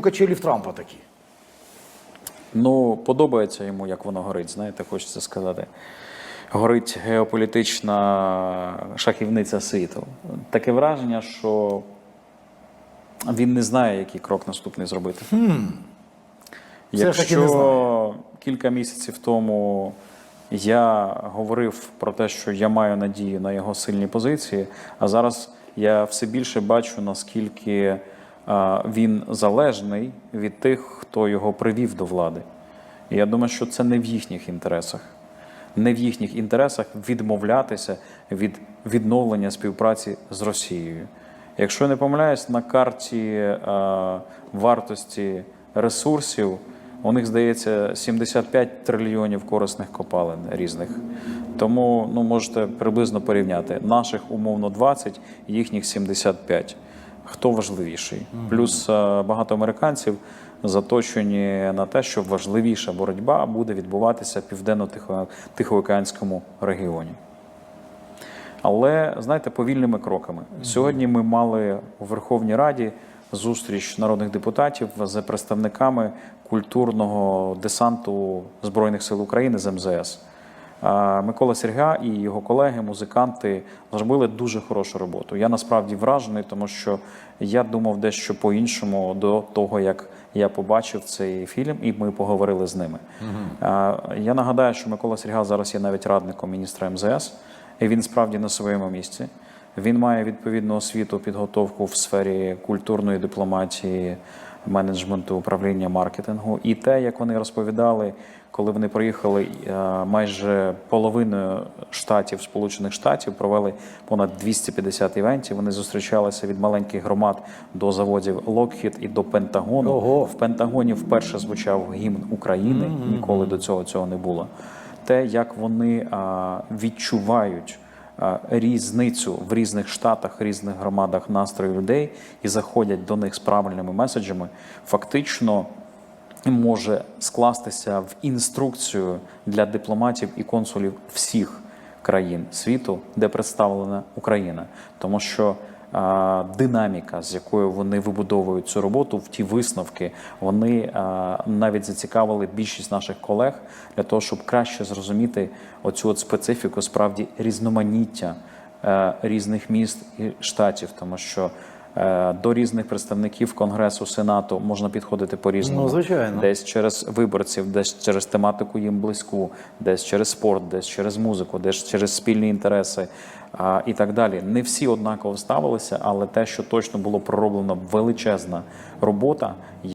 качелі в Трампа такі. Ну, подобається йому, як воно горить, знаєте, хочеться сказати. Горить геополітична шахівниця світу. Таке враження, що він не знає, який крок наступний зробити. Не Якщо кілька місяців тому я говорив про те, що я маю надію на його сильні позиції, а зараз я все більше бачу, наскільки він залежний від тих, хто його привів до влади. І я думаю, що це не в їхніх інтересах. Не в їхніх інтересах відмовлятися від відновлення співпраці з Росією. Якщо не помиляюсь, на карті вартості ресурсів у них здається 75 трильйонів корисних копалин різних. Тому ну, можете приблизно порівняти наших умовно 20, їхніх 75. Хто важливіший? Плюс е, багато американців заточені на те, що важливіша боротьба буде відбуватися в південно-тихоокеанському регіоні. Але знаєте, повільними кроками. Сьогодні ми мали у Верховній Раді зустріч народних депутатів з представниками культурного десанту Збройних сил України з МЗС. Микола Серга і його колеги, музиканти, зробили дуже хорошу роботу. Я насправді вражений, тому що я думав дещо по-іншому до того, як я побачив цей фільм, і ми поговорили з ними. А, Я нагадаю, що Микола Серга зараз є навіть радником міністра МЗС, і він справді на своєму місці. Він має відповідну освіту, підготовку в сфері культурної дипломатії, менеджменту, управління маркетингу. І те, як вони розповідали, коли вони приїхали е, майже половиною штатів Сполучених Штатів, провели понад 250 івентів. Вони зустрічалися від маленьких громад до заводів Lockheed і до Пентагону. Ого. В Пентагоні вперше звучав гімн України. Ніколи до цього цього не було. Те, як вони відчувають різницю в різних штатах, різних громадах настрою людей і заходять до них з правильними меседжами, фактично може скластися в інструкцію для дипломатів і консулів всіх країн світу, де представлена Україна, тому що динаміка, з якою вони вибудовують цю роботу, в ті висновки, вони навіть зацікавили більшість наших колег для того, щоб краще зрозуміти оцю от специфіку, справді різноманіття е, різних міст і штатів, тому що до різних представників Конгресу, Сенату можна підходити по різному Ну, звичайно. десь через виборців, десь через тематику їм близьку, десь через спорт, десь через музику, десь через спільні інтереси а, і так далі. Не всі однаково ставилися, але те, що точно було пророблено величезна робота.